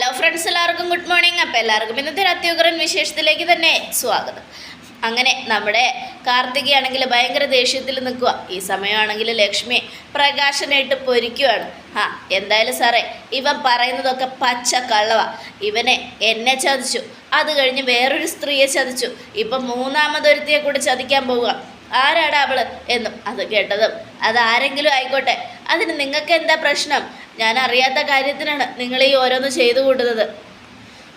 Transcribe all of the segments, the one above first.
Hello friends എല്ലാവർക്കും good morning അപ്പോൾ എല്ലാവർക്കും ഇന്നത്തെ ഒരു അത്യുഗ്രൻ വിശേഷത്തിലേക്ക് തന്നെ സ്വാഗതം. അങ്ങനെ നമ്മുടെ കാർത്തികയാണെങ്കിൽ ഭയങ്കര ദേഷ്യത്തിൽ നിൽക്കുക ഈ സമയമാണെങ്കിൽ ലക്ഷ്മി പ്രകാശനായിട്ട് പൊരിക്കുവാണ്. ആ എന്തായാലും സാറേ ഇവൻ പറയുന്നതൊക്കെ പച്ച കള്ളവ. ഇവനെ എന്നെ ചതിച്ചു. അത് കഴിഞ്ഞ് വേറൊരു സ്ത്രീയെ ചതിച്ചു. ഇപ്പം മൂന്നാമതൊരുത്തിയെ കൂടി ചതിക്കാൻ പോവുക. ആരാടാ അവൾ എന്നും അത് കേട്ടതും. അത് ആരെങ്കിലും ആയിക്കോട്ടെ. അതിന് നിങ്ങൾക്ക് എന്താ പ്രശ്നം? ഞാൻ അറിയാത്ത കാര്യത്തിനാണ് നിങ്ങൾ ഈ ഓരോന്ന് ചെയ്തു കൂട്ടുന്നത്.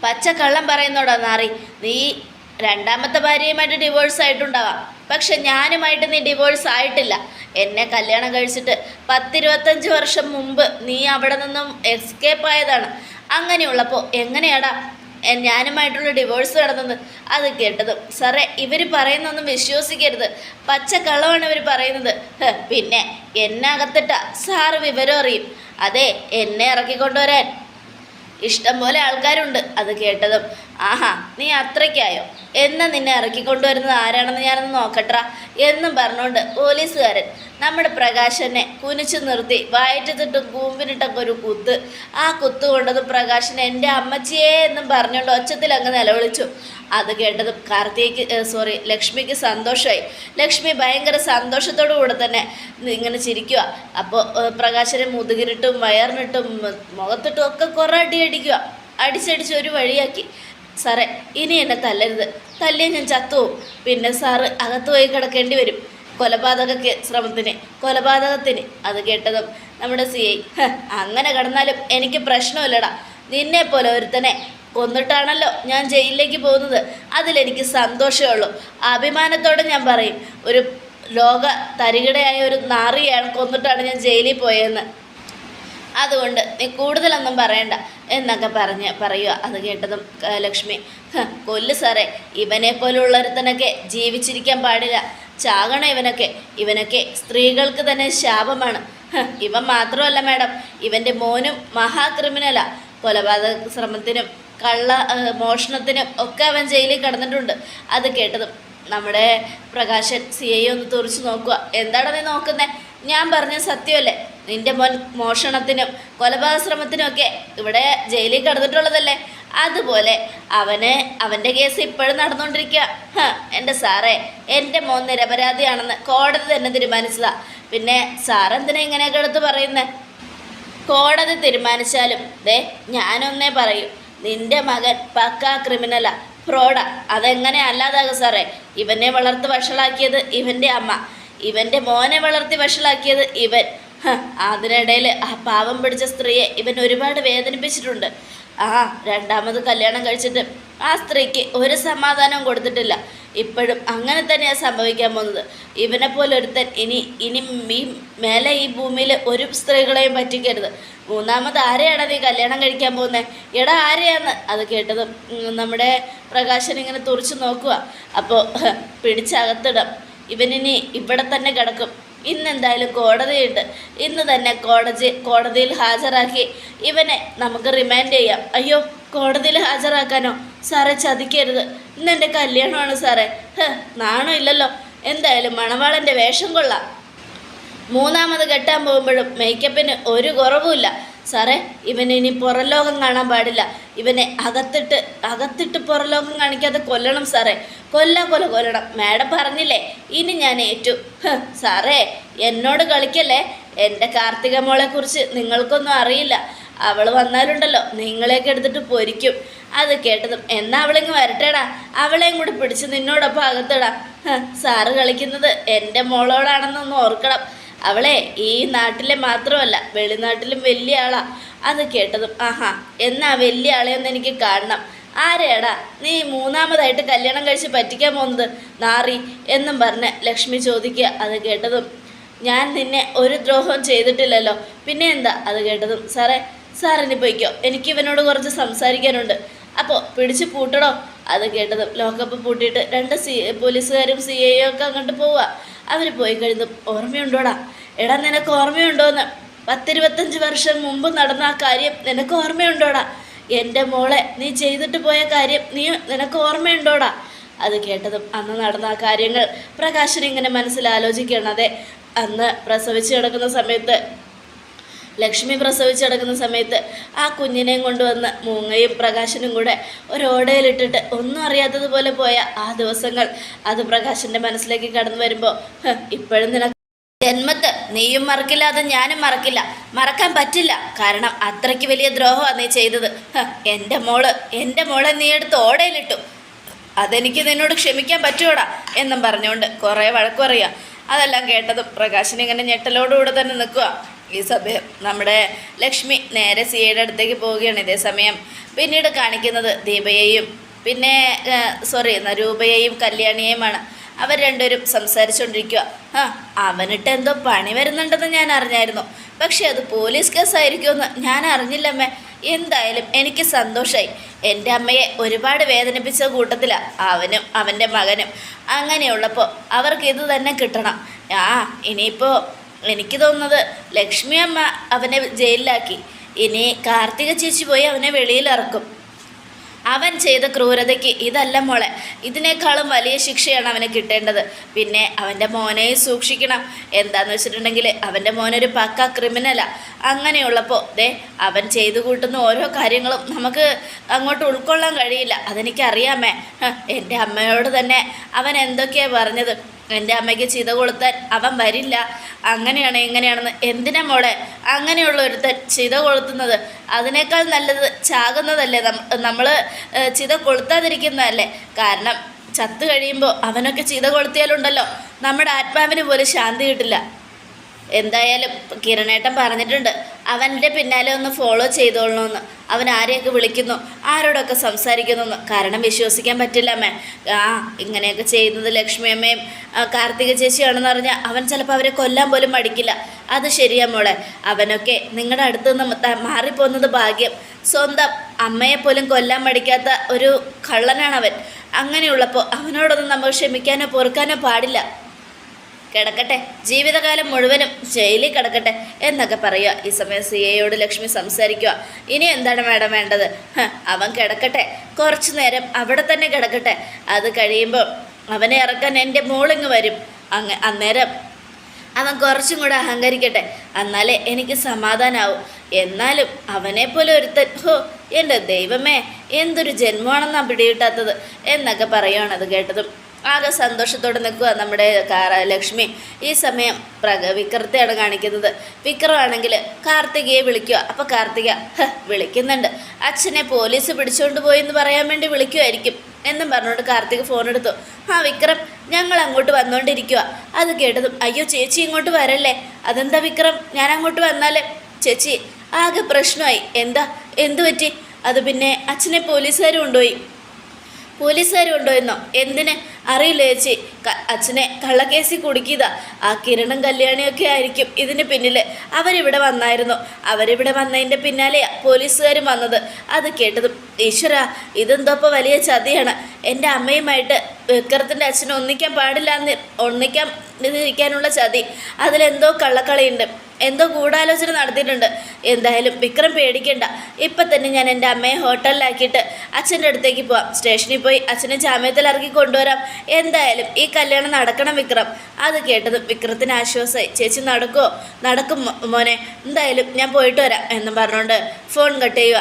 പച്ചക്കള്ളം പറയുന്നോടാ നാറി. നീ രണ്ടാമത്തെ ഭാര്യയുമായിട്ട് ഡിവോഴ്സ് ആയിട്ടുണ്ടാവാം. പക്ഷെ ഞാനുമായിട്ട് നീ ഡിവോഴ്സ് ആയിട്ടില്ല. എന്നെ കല്യാണം കഴിച്ചിട്ട് പത്തിരുപത്തഞ്ച് വർഷം മുമ്പ് നീ അവിടെ നിന്നും എസ്കേപ്പ് ആയതാണ്. അങ്ങനെയുള്ളപ്പോൾ എങ്ങനെയാടാ ഞാനുമായിട്ടുള്ള ഡിവോഴ്സ് നടന്നത്. അത് കേട്ടതും. സാറേ ഇവർ പറയുന്നൊന്നും വിശ്വസിക്കരുത്. പച്ചക്കള്ളമാണ് ഇവർ പറയുന്നത്. പിന്നെ എന്നെ അകത്തിട്ട സാറ് വിവരം അറിയും. അതെ എന്നെ ഇറക്കിക്കൊണ്ടുവരാൻ. ഇഷ്ടം പോലെ ആൾക്കാരുണ്ട് അത് കേട്ടതും. ആഹാ നീ അത്രയ്ക്കായോ? എന്ന് നിന്നെ ഇറക്കിക്കൊണ്ടുവരുന്നത് ആരാണെന്ന് ഞാനൊന്ന് നോക്കട്ടെ എന്നും പറഞ്ഞുകൊണ്ട് പോലീസുകാരൻ നമ്മുടെ പ്രകാശനെ കുനിച്ചു നിർത്തി വയറ്റത്തിട്ടും കൂമ്പിനിട്ടൊക്കെ ഒരു കുത്ത്. ആ കുത്ത് കൊണ്ടത് പ്രകാശൻ എന്റെ അമ്മച്ചിയെ എന്നും പറഞ്ഞുകൊണ്ട് ഒച്ചത്തിൽ അങ്ങ് നിലവിളിച്ചു. അത് കേട്ടതും കാർത്തിക്ക് സോറി ലക്ഷ്മിക്ക് സന്തോഷമായി ലക്ഷ്മി ഭയങ്കര സന്തോഷത്തോടു കൂടെ തന്നെ ഇങ്ങനെ ചിരിക്കുക അപ്പോൾ പ്രകാശനെ മുതുകിനിട്ടും വയറിനിട്ടും മുഖത്തിട്ടും ഒക്കെ കുറേ അടി അടിക്കുക അടിച്ചടിച്ച് ഒരു വഴിയാക്കി. സാറേ ഇനി എന്നെ തല്ലരുത്. തല്ലിയ ഞാൻ ചത്തുവും പിന്നെ സാറ് അകത്ത് പോയി കിടക്കേണ്ടി വരും. കൊലപാതക ശ്രമത്തിന് കൊലപാതകത്തിന്. അത് കേട്ടതും നമ്മുടെ സി ഐ അങ്ങനെ കിടന്നാലും എനിക്ക് പ്രശ്നമില്ലടാ. നിന്നെ പോലെ ഒരുത്തനെ കൊന്നിട്ടാണല്ലോ ഞാൻ ജയിലിലേക്ക് പോകുന്നത്. അതിലെനിക്ക് സന്തോഷമേ ഉള്ളൂ. അഭിമാനത്തോടെ ഞാൻ പറയും ഒരു ലോക തരികിടയായ ഒരു നാറിയാണ് കൊന്നിട്ടാണ് ഞാൻ ജയിലിൽ പോയതെന്ന് അതുകൊണ്ട് നീ കൂടുതലൊന്നും പറയണ്ട എന്നൊക്കെ പറഞ്ഞ് പറയുക. അത് കേട്ടതും ലക്ഷ്മി. "ഹ, കൊല്ല് സാറേ. ഇവനെ പോലുള്ളൊരുത്തനൊക്കെ ജീവിച്ചിരിക്കാൻ പാടില്ല. ചാകണം ഇവനൊക്കെ. ഇവനൊക്കെ സ്ത്രീകൾക്ക് തന്നെ ശാപമാണ്. ഇവൻ മാത്രമല്ല മാഡം. ഇവന്റെ മോനും മഹാക്രിമിനല. കൊലപാതക ശ്രമത്തിനും കള്ള മോഷണത്തിനും ഒക്കെ അവൻ ജയിലിൽ കിടന്നിട്ടുണ്ട്. അത് കേട്ടതും നമ്മുടെ പ്രകാശൻ സി ഐ ഒന്ന് തുറച്ചു നോക്കുക. എന്താണ് നീ നോക്കുന്നേ? ഞാൻ പറഞ്ഞ സത്യമല്ലേ? നിന്റെ മോൻ മോഷണത്തിനും കൊലപാതക ശ്രമത്തിനും ഒക്കെ ഇവിടെ ജയിലിൽ കിടന്നിട്ടുള്ളതല്ലേ? അതുപോലെ അവന് അവന്റെ കേസ് ഇപ്പോഴും നടന്നുകൊണ്ടിരിക്കുക. എന്റെ സാറേ എന്റെ മോൻ നിരപരാധിയാണെന്ന് കോടതി തന്നെ തീരുമാനിച്ചതാ. പിന്നെ സാറെന്തിനാ ഇങ്ങനെയൊക്കെ എടുത്ത് പറയുന്നേ? കോടതി തീരുമാനിച്ചാലും ദേ ഞാനൊന്നേ പറയൂ. നിന്റെ മകൻ പക്കാ ക്രിമിനലാ ഫ്രോഡാ. അതെങ്ങനെ അല്ലാതാകും സാറേ? ഇവനെ വളർത്ത് വഷളാക്കിയത് ഇവന്റെ അമ്മ. ഇവന്റെ മോനെ വളർത്തി വഷളാക്കിയത് ഇവൻ. അതിനിടയിൽ ആ പാവം പിടിച്ച സ്ത്രീയെ ഇവൻ ഒരുപാട് വേദനിപ്പിച്ചിട്ടുണ്ട്. ആ രണ്ടാമത് കല്യാണം കഴിച്ചിട്ട് ആ സ്ത്രീക്ക് ഒരു സമാധാനവും കൊടുത്തിട്ടില്ല. ഇപ്പോഴും അങ്ങനെ തന്നെയാണ് സംഭവിക്കാൻ പോകുന്നത്. ഇവനെ പോലെ ഒരുത്തൻ ഇനി ഇനി ഈ മേലെ ഈ ഭൂമിയിൽ ഒരു സ്ത്രീകളെയും പറ്റിക്കരുത്. മൂന്നാമത് ആരെയാണ് നീ കല്യാണം കഴിക്കാൻ പോകുന്നത് എടാ ആരെയാണ് അത് കേട്ടതും നമ്മുടെ പ്രകാശൻ ഇങ്ങനെ തുറച്ചു നോക്കുക അപ്പോൾ പിടിച്ചകത്തിടാം. ഇവനിനി ഇവിടെ തന്നെ കിടക്കും. ഇന്ന് എന്തായാലും കോടതിയുണ്ട് ഇന്ന് തന്നെ കോടതി കോടതിയിൽ ഹാജരാക്കി ഇവനെ നമുക്ക് റിമാൻഡ് ചെയ്യാം. അയ്യോ കോടതിയിൽ ഹാജരാക്കാനോ? സാറേ ചതിക്കരുത്. ഇന്ന് എന്റെ കല്യാണമാണ് സാറേ. നാണം ഇല്ലല്ലോ. എന്തായാലും മണവാളന്റെ വേഷം കൊള്ളാം. മൂന്നാമത് കെട്ടാൻ പോകുമ്പോഴും മേക്കപ്പിന് ഒരു കുറവുമില്ല സാറേ ഇവനെ ഇനി പുറലോകം കാണാൻ പാടില്ല. ഇവനെ അകത്തിട്ട് അകത്തിട്ട് പുറലോകം കാണിക്കാതെ കൊല്ലണം സാറേ. കൊല്ല കൊല കൊല്ലണം. മാഡം പറഞ്ഞില്ലേ ഇനി ഞാൻ ഏറ്റു. സാറേ എന്നോട് കളിക്കല്ലേ? എന്റെ കാർത്തിക മോളെ കുറിച്ച് നിങ്ങൾക്കൊന്നും അറിയില്ല. അവൾ വന്നാലുണ്ടല്ലോ നിങ്ങളെയൊക്കെ എടുത്തിട്ട് പൊരിക്കും. അത് കേട്ടതും എന്നാ അവളിങ്ങ് വരട്ടേടാ. അവളെയും കൂടി പിടിച്ച് നിന്നോടൊപ്പം അകത്തിടാം. സാറ് കളിക്കുന്നത് എന്റെ മോളോടാണെന്നൊന്ന് ഓർക്കണം. അവളെ ഈ നാട്ടിലെ മാത്രമല്ല വെളിനാട്ടിലും വലിയ ആളാ. അത് കേട്ടതും ആഹാ എന്നാ വലിയ ആളെയൊന്ന് എനിക്ക് കാണണം. ആരെയാടാ നീ മൂന്നാമതായിട്ട് കല്യാണം കഴിച്ച് പറ്റിക്കാൻ പോകുന്നത് നാറി എന്നും പറഞ്ഞ് ലക്ഷ്മി ചോദിക്കുക അത് കേട്ടതും. ഞാൻ നിന്നെ ഒരു ദ്രോഹവും ചെയ്തിട്ടില്ലല്ലോ. പിന്നെ എന്താ അത് കേട്ടതും? സാറേ സാറിന് പോയിക്കോ. എനിക്ക് ഇവനോട് കുറച്ച് സംസാരിക്കാനുണ്ട്. അപ്പോൾ പിടിച്ച് പൂട്ടടോ. അത് കേട്ടതും ലോക്കപ്പ് പൂട്ടിയിട്ട് രണ്ട് സി പോലീസുകാരും സി ഐ ഒക്കെ അങ്ങോട്ട് പോവുക. അവർ പോയി കഴിഞ്ഞതും ഓർമ്മയുണ്ടോടാ? എടാ നിനക്ക് ഓർമ്മയുണ്ടോന്ന്? പത്തിരുപത്തഞ്ച് വർഷം മുമ്പ് നടന്ന ആ കാര്യം നിനക്ക് ഓർമ്മയുണ്ടോടാ? എന്റെ മോളെ നീ ചെയ്തിട്ട് പോയ കാര്യം നീ നിനക്ക് ഓർമ്മയുണ്ടോടാ? അത് കേട്ടതും അന്ന് നടന്ന ആ കാര്യങ്ങൾ പ്രകാശൻ ഇങ്ങനെ മനസ്സിൽ ആലോചിക്കണതെ അന്ന് പ്രസവിച്ച് കിടക്കുന്ന സമയത്ത് ലക്ഷ്മി പ്രസവിച്ച് കിടക്കുന്ന സമയത്ത് ആ കുഞ്ഞിനെയും കൊണ്ടുവന്ന് മൂങ്ങയും പ്രകാശനും കൂടെ ഒരു ഓടയിലിട്ടിട്ട് ഒന്നും അറിയാത്തതുപോലെ പോയ ആ ദിവസങ്ങൾ അത് പ്രകാശന്റെ മനസ്സിലേക്ക് കടന്നു വരുമ്പോൾ ഇപ്പോഴും നിനക്ക് നീയും മറക്കില്ല അത് ഞാനും മറക്കില്ല. മറക്കാൻ പറ്റില്ല. കാരണം അത്രയ്ക്ക് വലിയ ദ്രോഹമാണ് നീ ചെയ്തത്. എന്റെ മോൾ എന്റെ മോളെ നീ എടുത്ത് ഓടയിലിട്ടു. അതെനിക്ക് നിന്നോട് ക്ഷമിക്കാൻ പറ്റുമോടാ എന്നും പറഞ്ഞുകൊണ്ട് കുറേ വഴക്കു പറയുക. അതെല്ലാം കേട്ടതും പ്രകാശൻ ഇങ്ങനെ ഞെട്ടലോടുകൂടെ തന്നെ നിൽക്കുക ഈ സമയം നമ്മുടെ ലക്ഷ്മി നേരെ സിയയുടെ അടുത്തേക്ക് പോവുകയാണ് ഇതേ സമയം. പിന്നീട് കാണിക്കുന്നത് ദീപയെയും പിന്നെ സോറി രൂപയെയും കല്യാണിയെയുമാണ്. അവർ രണ്ടുപേരും സംസാരിച്ചുകൊണ്ടിരിക്കുക ആ അവനിട്ട് എന്തോ പണി വരുന്നുണ്ടെന്ന് ഞാൻ അറിഞ്ഞായിരുന്നു. പക്ഷെ അത് പോലീസ് കേസായിരിക്കുമെന്ന് ഞാൻ അറിഞ്ഞില്ലമ്മേ. എന്തായാലും എനിക്ക് സന്തോഷമായി എന്റെ അമ്മയെ ഒരുപാട് വേദനിപ്പിച്ച കൂട്ടത്തിലാണ് അവനും അവന്റെ മകനും. അങ്ങനെയുള്ളപ്പോൾ അവർക്ക് ഇത് തന്നെ കിട്ടണം. ആ ഇനിയിപ്പോൾ എനിക്ക് തോന്നുന്നത് ലക്ഷ്മി അമ്മ അവനെ ജയിലിലാക്കി. ഇനി കാർത്തിക ചേച്ചി പോയി അവനെ വെളിയിലിറക്കും. അവൻ ചെയ്ത ക്രൂരതയ്ക്ക് ഇതല്ല മോളെ. ഇതിനേക്കാളും വലിയ ശിക്ഷയാണ് അവന് കിട്ടേണ്ടത്. പിന്നെ അവന്റെ മോനെയും സൂക്ഷിക്കണം. എന്താന്ന് വെച്ചിട്ടുണ്ടെങ്കിൽ അവന്റെ മോനൊരു പക്ക ക്രിമിനലാ അങ്ങനെയുള്ളപ്പോൾ ദേ അവൻ ചെയ്തു കൂട്ടുന്ന ഓരോ കാര്യങ്ങളും നമുക്ക് അങ്ങോട്ട് ഉൾക്കൊള്ളാൻ കഴിയില്ല. അതെനിക്കറിയാമേ. എന്റെ അമ്മയോട് തന്നെ അവൻ എന്തൊക്കെയാണ് പറഞ്ഞത്? എന്റെ അമ്മയ്ക്ക് ചിത കൊളുത്താൻ അവൻ വരില്ല. അങ്ങനെയാണ് ഇങ്ങനെയാണെന്ന് എന്തിനാ മോളെ? അങ്ങനെയുള്ള ഒരുത്തൻ ചിത കൊളുത്തുന്നത് അതിനേക്കാൾ നല്ലത് ചാകുന്നതല്ലേ നമ്മൾ ചിത കൊളുത്താതിരിക്കുന്നതല്ലേ? കാരണം ചത്തു കഴിയുമ്പോൾ അവനൊക്കെ ചിത കൊളുത്തിയാലുണ്ടല്ലോ. നമ്മുടെ ആത്മാവിന് പോലും ശാന്തി കിട്ടില്ല. എന്തായാലും കിരണേട്ടൻ പറഞ്ഞിട്ടുണ്ട്. അവന്റെ പിന്നാലെ ഒന്ന് ഫോളോ ചെയ്തോളണമെന്ന് അവൻ ആരെയൊക്കെ വിളിക്കുന്നു? ആരോടൊക്കെ സംസാരിക്കുന്നു കാരണം വിശ്വസിക്കാൻ പറ്റില്ല അമ്മേ. ആ ഇങ്ങനെയൊക്കെ ചെയ്യുന്നത് ലക്ഷ്മി അമ്മയും കാർത്തിക ചേച്ചിയാണെന്ന് പറഞ്ഞാൽ അവൻ ചിലപ്പോൾ അവരെ കൊല്ലാൻ പോലും മടിക്കില്ല. അത് ശരിയാ മോളെ. അവനൊക്കെ നിങ്ങളുടെ അടുത്ത് നിന്ന് മാറിപ്പോകുന്നത് ഭാഗ്യം. സ്വന്തം അമ്മയെപ്പോലും കൊല്ലാൻ മടിക്കാത്ത ഒരു കള്ളനാണ് അവൻ അങ്ങനെയുള്ളപ്പോൾ അവനോടൊന്നും നമ്മൾ ക്ഷമിക്കാനോ പൊറുക്കാനോ പാടില്ല. കിടക്കട്ടെ. ജീവിതകാലം മുഴുവനും ജയിലിൽ കിടക്കട്ടെ എന്നൊക്കെ പറയുക. ഈ സമയം സി എയോട് ലക്ഷ്മി സംസാരിക്കുക. ഇനി എന്താണ് മാഡം വേണ്ടത്? അവൻ കിടക്കട്ടെ. കുറച്ചു നേരം അവിടെ തന്നെ കിടക്കട്ടെ. അത് കഴിയുമ്പോൾ അവനെ ഇറക്കാൻ എന്റെ മോളിങ് വരും. അങ്ങ് അന്നേരം അവൻ കുറച്ചും കൂടെ അഹങ്കരിക്കട്ടെ. എന്നാലേ എനിക്ക് സമാധാനാവും. എന്നാലും അവനെ പോലെ ഒരുത്തൻ ഹോ എന്റെ ദൈവമേ എന്തൊരു ജന്മമാണെന്നാണ് പിടികിട്ടാത്തത് എന്നൊക്കെ പറയുകയാണ് അത് കേട്ടതും. ആകെ സന്തോഷത്തോടെ നിൽക്കുക നമ്മുടെ ലക്ഷ്മി. ഈ സമയം പ്രക വിക്രത്തെയാണ് കാണിക്കുന്നത്. വിക്രമാണെങ്കിൽ കാർത്തികയെ വിളിക്കുക. അപ്പോൾ കാർത്തിക വിളിക്കുന്നുണ്ട്. അച്ഛനെ പോലീസ് പിടിച്ചുകൊണ്ട് പോയി എന്ന് പറയാൻ വേണ്ടി വിളിക്കുമായിരിക്കും എന്നും പറഞ്ഞുകൊണ്ട് കാർത്തിക് ഫോൺ എടുത്തു. ആ വിക്രം ഞങ്ങൾ അങ്ങോട്ട് വന്നുകൊണ്ടിരിക്കുക അത് കേട്ടതും അയ്യോ ചേച്ചി ഇങ്ങോട്ട് വരല്ലേ? അതെന്താ വിക്രം? ഞാൻ അങ്ങോട്ട് വന്നാലേ ചേച്ചി ആകെ പ്രശ്നമായി. എന്താ? എന്തു പറ്റി? അത് പിന്നെ അച്ഛനെ പോലീസുകാർ കൊണ്ടുപോയി. പോലീസുകാർ എന്നോ എന്തിന്? അറിയില്ല ചേച്ചി. അച്ഛനെ കള്ളക്കേസിൽ കുടുക്കിയതാ. ആ കിരണം കല്യാണിയൊക്കെ ആയിരിക്കും ഇതിന് പിന്നിൽ അവരിവിടെ വന്നായിരുന്നു. അവരിവിടെ വന്നതിന്റെ പിന്നാലെയാ പോലീസുകാരും വന്നത്. അത് കേട്ടതും ഈശ്വര ഇതെന്തോപ്പോൾ വലിയ ചതിയാണ്. എന്റെ അമ്മയുമായിട്ട് വിക്രത്തിന്റെ അച്ഛനെ ഒന്നിക്കാൻ പാടില്ല എന്ന് ഒന്നിക്കാൻ ഇരിക്കാനുള്ള ചതി. അതിലെന്തോ കള്ളക്കളിയുണ്ട്. എന്തോ ഗൂഢാലോചന നടത്തിയിട്ടുണ്ട്. എന്തായാലും വിക്രം പേടിക്കണ്ട. ഇപ്പം തന്നെ ഞാൻ എന്റെ അമ്മയെ ഹോട്ടലിലാക്കിയിട്ട് അച്ഛന്റെ അടുത്തേക്ക് പോവാം. സ്റ്റേഷനിൽ പോയി അച്ഛനെ ജാമ്യത്തിൽ ഇറക്കി കൊണ്ടുവരാം. എന്തായാലും ഈ കല്യാണം നടക്കണം വിക്രം. അത് കേട്ടത് വിക്രത്തിന് ആശ്വാസമായി. ചേച്ചി നടക്കുമോ നടക്കും മോനെ. എന്തായാലും ഞാൻ പോയിട്ട് വരാം എന്ന് പറഞ്ഞുകൊണ്ട് ഫോൺ കട്ട് ചെയ്യുക.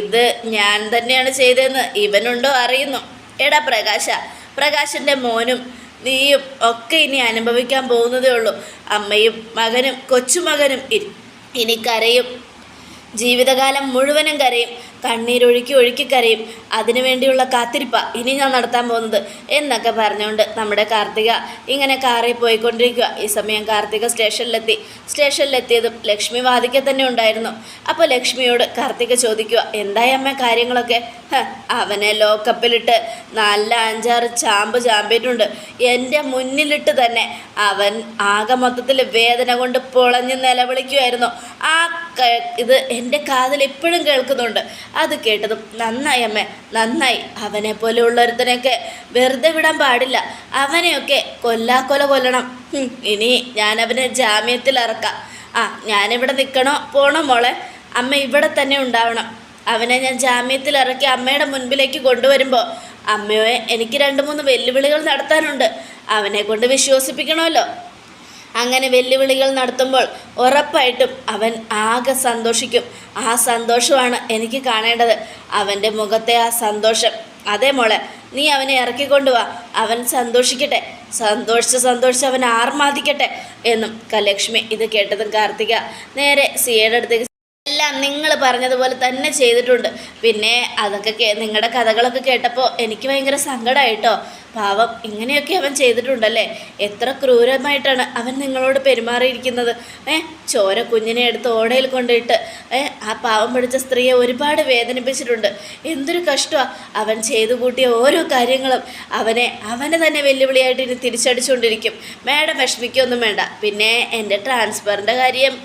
ഇത് ഞാൻ തന്നെയാണ് ചെയ്തതെന്ന് ഇവനുണ്ടോ അറിയുന്നു. എടാ പ്രകാശ പ്രകാശിന്റെ മോനും നീയും ഒക്കെ ഇനി അനുഭവിക്കാൻ പോകുന്നതേ ഉള്ളൂ. അമ്മയും മകനും കൊച്ചുമകനും ഇനി കരയും. ജീവിതകാലം മുഴുവനും കരയും. കണ്ണീരൊഴുക്കി ഒഴുക്കി കരയും. അതിനു വേണ്ടിയുള്ള കാത്തിരിപ്പ ഇനി ഞാൻ നടത്താൻ പോകുന്നത് എന്നൊക്കെ പറഞ്ഞുകൊണ്ട് നമ്മുടെ കാർത്തിക ഇങ്ങനെ കാറിൽ പോയിക്കൊണ്ടിരിക്കുക ഈ സമയം കാർത്തിക സ്റ്റേഷനിലെത്തി. സ്റ്റേഷനിലെത്തിയതും ലക്ഷ്മി വാദിക്കെ തന്നെ ഉണ്ടായിരുന്നു. അപ്പോൾ ലക്ഷ്മിയോട് കാർത്തിക ചോദിക്കുക എന്തായി അമ്മ കാര്യങ്ങളൊക്കെ? അവനെ ലോക്കപ്പിലിട്ട് നല്ല അഞ്ചാറ് ചാമ്പ് ചാമ്പിയിട്ടുണ്ട്. എന്റെ മുന്നിലിട്ട് തന്നെ അവൻ ആകെ മൊത്തത്തിൽ വേദന കൊണ്ട് പൊളഞ്ഞ് നിലവിളിക്കുമായിരുന്നു ആ ഇത് എന്റെ കാതിൽ ഇപ്പോഴും കേൾക്കുന്നുണ്ട്. അത് കേട്ടതും നന്നായി അമ്മ. നന്നായി. അവനെ പോലെയുള്ള ഉള്ളൊരുത്തനെയൊക്കെ വെറുതെ വിടാൻ പാടില്ല. അവനെയൊക്കെ കൊല്ലാക്കൊല കൊല്ലണം. ഇനി ഞാൻ അവനെ ജാമ്യത്തിൽ ഇറക്കാം ആ ഞാനിവിടെ നിൽക്കണോ പോണോ മോളെ? അമ്മ ഇവിടെ തന്നെ ഉണ്ടാവണം. അവനെ ഞാൻ ജാമ്യത്തിൽ ഇറക്കി അമ്മയുടെ മുൻപിലേക്ക് കൊണ്ടുവരുമ്പോൾ അമ്മയെ എനിക്ക് രണ്ട് മൂന്ന് വെല്ലുവിളികൾ നടത്താനുണ്ട്. അവനെ കൊണ്ട് വിശ്വസിപ്പിക്കണമല്ലോ. അങ്ങനെ വെല്ലുവിളികൾ നടത്തുമ്പോൾ ഉറപ്പായിട്ടും അവൻ ആകെ സന്തോഷിക്കും. ആ സന്തോഷമാണ് എനിക്ക് കാണേണ്ടത്. അവന്റെ മുഖത്തെ ആ സന്തോഷം. അതേ മോളെ നീ അവനെ ഇറക്കിക്കൊണ്ടുവാ അവൻ സന്തോഷിക്കട്ടെ. സന്തോഷിച്ച് സന്തോഷിച്ച് അവൻ ആർമാദിക്കട്ടെ എന്നും കലക്ഷ്മി ഇത് കേട്ടതും കാർത്തിക നേരെ സിയയുടെ അടുത്തേക്ക് എല്ലാം നിങ്ങൾ പറഞ്ഞതുപോലെ തന്നെ ചെയ്തിട്ടുണ്ട്. പിന്നെ അതൊക്കെ നിങ്ങളുടെ കഥകളൊക്കെ കേട്ടപ്പോൾ എനിക്ക് ഭയങ്കര സങ്കടമായിട്ടോ പാവം ഇങ്ങനെയൊക്കെ അവൻ ചെയ്തിട്ടുണ്ടല്ലേ? എത്ര ക്രൂരമായിട്ടാണ് അവൻ നിങ്ങളോട് പെരുമാറിയിരിക്കുന്നത്? ഏ ചോര കുഞ്ഞിനെ എടുത്ത് ഓടയിൽ കൊണ്ടിട്ട് ഏ ആ പാവം പിടിച്ച സ്ത്രീയെ ഒരുപാട് വേദനിപ്പിച്ചിട്ടുണ്ട്. എന്തൊരു കഷ്ടമാണ് അവൻ ചെയ്തു കൂട്ടിയ ഓരോ കാര്യങ്ങളും അവനെ അവനെ തന്നെ വെല്ലുവിളിയായിട്ട് ഇനി തിരിച്ചടിച്ചുകൊണ്ടിരിക്കും. മാഡം വിഷമിക്കൊന്നും വേണ്ട. പിന്നെ എന്റെ ട്രാൻസ്ഫറിന്റെ കാര്യം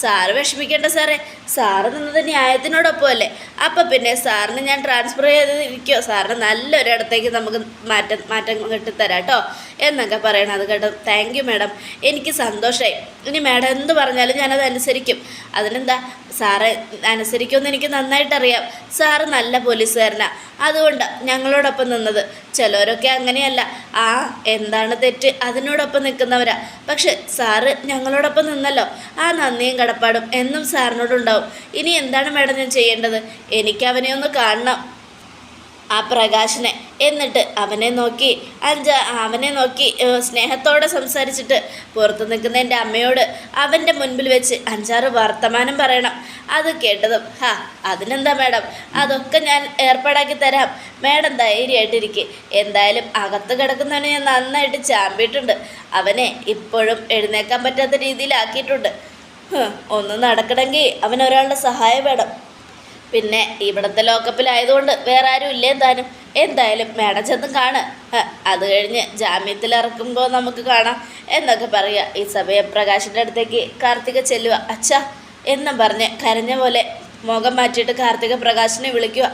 സാറ് വിഷമിക്കേണ്ട സാറേ. സാറ് നിന്നത് ന്യായത്തിനോടൊപ്പം അല്ലേ അപ്പം പിന്നെ സാറിന് ഞാൻ ട്രാൻസ്ഫർ ചെയ്തിരിക്കുമോ സാറിന് നല്ലൊരിടത്തേക്ക് നമുക്ക് മാറ്റം മാറ്റം കിട്ടിത്തരാം കേട്ടോ. എന്നൊക്കെ പറയണം അത് കേട്ടോ. താങ്ക് യു മാഡം എനിക്ക് സന്തോഷമായി ഇനി മാഡം എന്ത് പറഞ്ഞാലും ഞാനത് അനുസരിക്കും. അതിനെന്താ? സാറ് അനുസരിക്കുമെന്ന് എനിക്ക് നന്നായിട്ടറിയാം. സാറ് നല്ല പോലീസുകാരനാണ് അതുകൊണ്ട് ഞങ്ങളോടൊപ്പം നിന്നത്. ചിലരൊക്കെ അങ്ങനെയല്ല. ആ എന്താണ് തെറ്റ്? അതിനോടൊപ്പം നിൽക്കുന്നവരാ. പക്ഷെ സാറ് ഞങ്ങളോടൊപ്പം നിന്നല്ലോ. ആ നന്ദിയും കടപ്പാടും എന്നും സാറിനോടുണ്ടാവും ഇനി എന്താണ് മാഡം ഞാൻ ചെയ്യേണ്ടത്? എനിക്ക് അവനെ ഒന്ന് കാണണം. ആ പ്രകാശനെ. എന്നിട്ട് അവനെ നോക്കി അഞ്ച അവനെ നോക്കി സ്നേഹത്തോടെ സംസാരിച്ചിട്ട് പുറത്തു നിൽക്കുന്ന എന്റെ അമ്മയോട് അവന്റെ മുൻപിൽ വെച്ച് അഞ്ചാറ് വർത്തമാനം പറയണം. അത് കേട്ടതും ഹാ അതിനെന്താ മാഡം? അതൊക്കെ ഞാൻ ഏർപ്പാടാക്കി തരാം. മാഡം ധൈര്യമായിട്ടിരിക്കെ. എന്തായാലും അകത്ത് കിടക്കുന്നവനെ ഞാൻ നന്നായിട്ട് ചാമ്പിയിട്ടുണ്ട്. അവനെ ഇപ്പോഴും എഴുന്നേക്കാൻ പറ്റാത്ത രീതിയിലാക്കിയിട്ടുണ്ട്. ഒന്ന് നടക്കണമെങ്കിൽ അവൻ ഒരാളുടെ സഹായം വേണം. പിന്നെ ഇവിടുത്തെ ലോക്കപ്പിലായതുകൊണ്ട് വേറെ ആരും ഇല്ലേ താനും എന്തായാലും മേഡം ചെന്ന് കാണ്. അത് കഴിഞ്ഞ് ജാമ്യത്തിൽ ഇറക്കുമ്പോൾ നമുക്ക് കാണാം. എന്നൊക്കെ പറയുക ഈ സമയം പ്രകാശിന്റെ അടുത്തേക്ക് കാർത്തിക ചെല്ലുക. അച്ഛാ എന്നും പറഞ്ഞ് കരഞ്ഞ പോലെ മുഖം മാറ്റിയിട്ട് കാർത്തിക പ്രകാശിനെ വിളിക്കുക.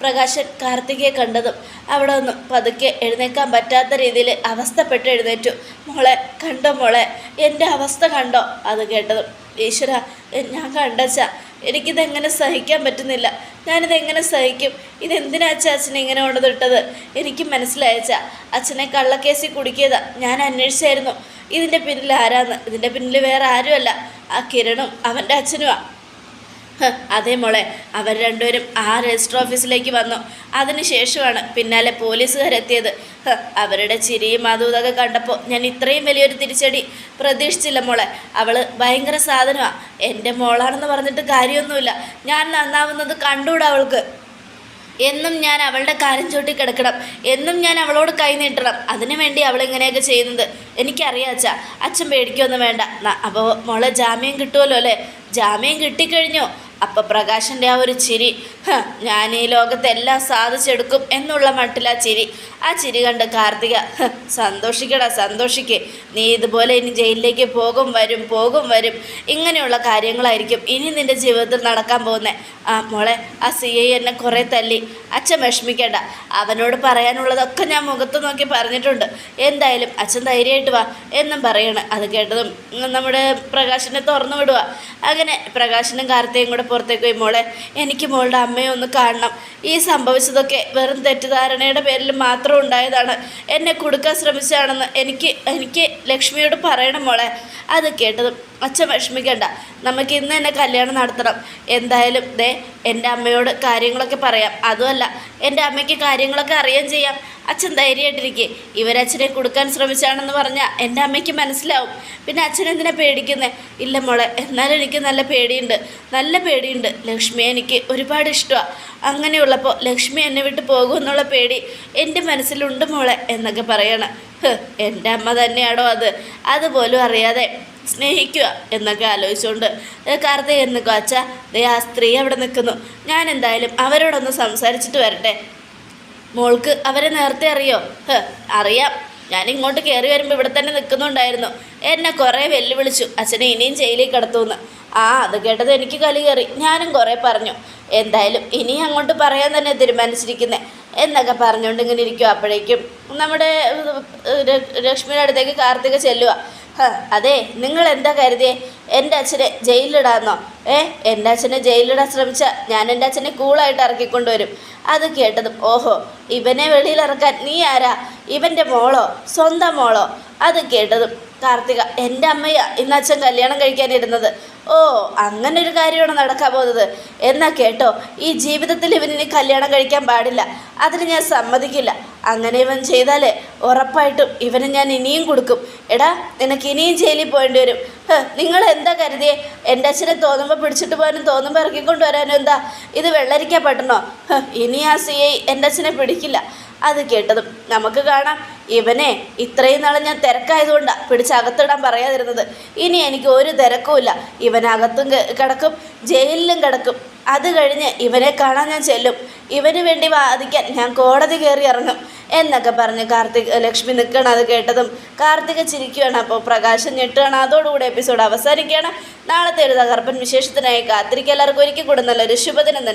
പ്രകാശൻ കാർത്തികയെ കണ്ടതും അവിടെ ഒന്നും പതുക്കെ എഴുന്നേക്കാൻ പറ്റാത്ത രീതിയിൽ അവസ്ഥപ്പെട്ട് എഴുന്നേറ്റു. മോളെ കണ്ടോ മോളെ? എന്റെ അവസ്ഥ കണ്ടോ? അത് കേട്ടതും. ഈശ്വര ഞാൻ കണ്ടച്ച എനിക്കിതെങ്ങനെ സഹിക്കാൻ പറ്റുന്നില്ല. ഞാനിതെങ്ങനെ സഹിക്കും? ഇതെന്തിനാ അച്ഛ അച്ഛനെ ഇങ്ങനെ കൊണ്ടുവിട്ടത് എനിക്ക് മനസ്സിലായച്ച അച്ഛനെ കള്ളക്കേസിൽ കുടുക്കിയതാ. ഞാൻ അന്വേഷിച്ചായിരുന്നു. ഇതിന്റെ പിന്നിൽ ആരാന്ന്. ഇതിന്റെ പിന്നിൽ വേറെ ആരുമല്ല. ആ കിരണും അവന്റെ അച്ഛനുമാണ് അതേ മോളെ. അവർ രണ്ടുപേരും ആ രജിസ്റ്റർ ഓഫീസിലേക്ക് വന്നു. അതിനുശേഷമാണ് പിന്നാലെ പോലീസുകാരെത്തിയത് അവരുടെ ചിരിയും അതും കണ്ടപ്പോൾ ഞാൻ ഇത്രയും വലിയൊരു തിരിച്ചടി പ്രതീക്ഷിച്ചില്ല മോളെ. അവൾ ഭയങ്കര സാധനമാണ് എന്റെ മോളാണെന്ന് പറഞ്ഞിട്ട് കാര്യമൊന്നുമില്ല. ഞാൻ നന്നാവുന്നത് കണ്ടുകൂടാ അവൾക്ക്. എന്നും ഞാൻ അവളുടെ കാര്യം ചൂട്ടി കിടക്കണം. എന്നും ഞാൻ അവളോട് കൈ നീട്ടണം. അതിനു വേണ്ടി അവൾ ഇങ്ങനെയൊക്കെ ചെയ്യുന്നത്. എനിക്കറിയാം അച്ഛാ. അച്ഛൻ പേടിക്കൊന്നും വേണ്ട. അപ്പോൾ മോളെ ജാമ്യം കിട്ടുമല്ലോ അല്ലേ? ജാമ്യം കിട്ടിക്കഴിഞ്ഞു? അപ്പം പ്രകാശന്റെ ആ ഒരു ചിരി ഞാൻ ഈ ലോകത്തെല്ലാം സാധിച്ചെടുക്കും എന്നുള്ള മട്ടിലാ ചിരി. ആ ചിരി കണ്ട് കാർത്തിക സന്തോഷിക്കടാ സന്തോഷിക്ക്. നീ ഇതുപോലെ ഇനി ജയിലിലേക്ക് പോകും വരും പോകും വരും. ഇങ്ങനെയുള്ള കാര്യങ്ങളായിരിക്കും ഇനി നിന്റെ ജീവിതത്തിൽ നടക്കാൻ പോകുന്നത് ആ മോളെ ആ സി ഐ എന്നെ കുറേ തല്ലി. അച്ഛൻ വിഷമിക്കേണ്ട. അവനോട് പറയാനുള്ളതൊക്കെ ഞാൻ മുഖത്ത് നോക്കി പറഞ്ഞിട്ടുണ്ട്. എന്തായാലും അച്ഛൻ ധൈര്യമായിട്ട് വാ എന്നും പറയണം. അത് കേട്ടതും നമ്മുടെ പ്രകാശിനെ തുറന്നു വിടുക അങ്ങനെ പ്രകാശനും കാർത്തികയും കൂടെ പുറത്തേക്ക് പോയി മോളെ എനിക്ക് മോളുടെ അമ്മയെ ഒന്ന് കാണണം. ഈ സംഭവിച്ചതൊക്കെ വെറും തെറ്റിദ്ധാരണയുടെ പേരിൽ മാത്രം ഉണ്ടായതാണ്. എന്നെ കൊടുക്കാൻ ശ്രമിച്ചതാണെന്ന് എനിക്ക് എനിക്ക് ലക്ഷ്മിയോട് പറയണം മോളെ. അത് കേട്ടതും അച്ഛൻ വിഷമിക്കണ്ട. നമുക്ക് ഇന്ന് തന്നെ കല്യാണം നടത്തണം. എന്തായാലും ദേ എന്റെ അമ്മയോട് കാര്യങ്ങളൊക്കെ പറയാം. അതുമല്ല എന്റെ അമ്മയ്ക്ക് കാര്യങ്ങളൊക്കെ അറിയാൻ ചെയ്യാം. അച്ഛൻ ധൈര്യമായിട്ടിരിക്കെ. ഇവരച്ഛനെ കൊടുക്കാൻ ശ്രമിച്ചാണെന്ന് പറഞ്ഞാൽ എന്റെ അമ്മയ്ക്ക് മനസ്സിലാവും. പിന്നെ അച്ഛൻ എന്തിനാ പേടിക്കുന്നത് ഇല്ല മോളെ എന്നാലും എനിക്ക് നല്ല പേടിയുണ്ട്. നല്ല പേടിയുണ്ട്. ലക്ഷ്മി എനിക്ക് ഒരുപാട് ഇഷ്ടമാണ് അങ്ങനെയുള്ളപ്പോൾ ലക്ഷ്മി എന്നെ വിട്ട് പോകുമെന്നുള്ള പേടി എന്റെ മനസ്സിലുണ്ട് മോളെ എന്നൊക്കെ പറയണം. എന്റെ അമ്മ തന്നെയാണോ അത്. അതുപോലും അറിയാതെ സ്നേഹിക്കുക എന്നൊക്കെ ആലോചിച്ചുകൊണ്ട് കാർത്തിക എന്നൊക്കെ അച്ഛാ ദേ ആ സ്ത്രീ അവിടെ നിൽക്കുന്നു. ഞാൻ എന്തായാലും അവരോടൊന്ന് സംസാരിച്ചിട്ട് വരട്ടെ. മോൾക്ക് അവരെ നേരത്തെ അറിയോ? അറിയാം. ഞാൻ ഇങ്ങോട്ട് കയറി വരുമ്പോൾ ഇവിടെ തന്നെ നിൽക്കുന്നുണ്ടായിരുന്നു എന്നെ കുറേ വെല്ലുവിളിച്ചു. അച്ഛനെ ഇനിയും ജയിലിൽ കിടത്തുമെന്ന് ആ അത് കേട്ടത് എനിക്ക് കലി കയറി. ഞാനും കുറേ പറഞ്ഞു. എന്തായാലും ഇനി അങ്ങോട്ട് പറയാൻ തന്നെ തീരുമാനിച്ചിരിക്കുന്നത് എന്നൊക്കെ പറഞ്ഞുകൊണ്ട് ഇങ്ങനെ ഇരിക്കും അപ്പോഴേക്കും. നമ്മുടെ ലക്ഷ്മിയുടെ അടുത്തേക്ക് കാർത്തിക ചെല്ലുക അതെ നിങ്ങൾ എന്താ കരുതിയേ? എന്റെ അച്ഛനെ ജയിലിലിടാന്നോ? ഏ എന്റെ അച്ഛനെ ജയിലിലിടാൻ ശ്രമിച്ച ഞാൻ എന്റെ അച്ഛനെ കൂളായിട്ട് ഇറക്കിക്കൊണ്ടുവരും. അത് കേട്ടതും ഓഹോ ഇവനെ വെളിയിലിറക്കാൻ നീ ആരാ? ഇവന്റെ മോളോ? സ്വന്തം മോളോ? അത് കേട്ടതും കാർത്തിക എന്റെ അമ്മയാ ഇന്ന് അച്ഛൻ കല്യാണം കഴിക്കാനിരുന്നത് ഓ അങ്ങനെ ഒരു കാര്യമാണ് നടക്കാൻ പോകുന്നത്. എന്നാ കേട്ടോ ഈ ജീവിതത്തിൽ ഇവനിനി കല്യാണം കഴിക്കാൻ പാടില്ല. അതിന് ഞാൻ സമ്മതിക്കില്ല. അങ്ങനെ ഇവൻ ചെയ്താലേ ഉറപ്പായിട്ടും ഇവന് ഞാൻ ഇനിയും കൊടുക്കും. എടാ നിനക്ക് ഇനിയും ജയിലിൽ പോകേണ്ടി വരും. നിങ്ങൾ എന്താ കരുതിയേ? എന്റെ അച്ഛനെ തോന്നുമ്പോൾ പിടിച്ചിട്ട് പോകാനും തോന്നുമ്പോൾ ഇറക്കിക്കൊണ്ട് വരാനും എന്താ? ഇത് വെള്ളരിക്കാൻ പറ്റണോ ഇനി ആ സി ഐ എന്റെ അച്ഛനെ പിടിക്കില്ല. അത് കേട്ടതും നമുക്ക് കാണാം. ഇവനെ ഇത്രയും നാളെ ഞാൻ തിരക്കായതുകൊണ്ടാണ് പിടിച്ചകത്തിടാൻ പറയാതിരുന്നത്. ഇനി എനിക്ക് ഒരു തിരക്കുമില്ല ഇവനകത്തും കിടക്കും ജയിലിലും കിടക്കും. അത് കഴിഞ്ഞ് ഇവനെ കാണാൻ ഞാൻ ചെല്ലും. ഇവന് വേണ്ടി വാദിക്കാൻ ഞാൻ കോടതി കയറി ഇറങ്ങും. എന്നൊക്കെ പറഞ്ഞ് കാർത്തിക് ലക്ഷ്മി നിൽക്കണം അത് കേട്ടതും. കാർത്തിക ചിരിക്കുകയാണ്. അപ്പോൾ പ്രകാശം ഞെട്ടുകയാണ്. അതോടുകൂടി എപ്പിസോഡ് അവസാനിക്കുകയാണ്. നാളത്തെ ഒരു തകർപ്പൻ വിശേഷത്തിനായി കാത്തിരിക്കുക. എല്ലാവർക്കും ഒരിക്കൽ കൂടെ. നല്ലൊരു ശുഭദിനം തന്നെ.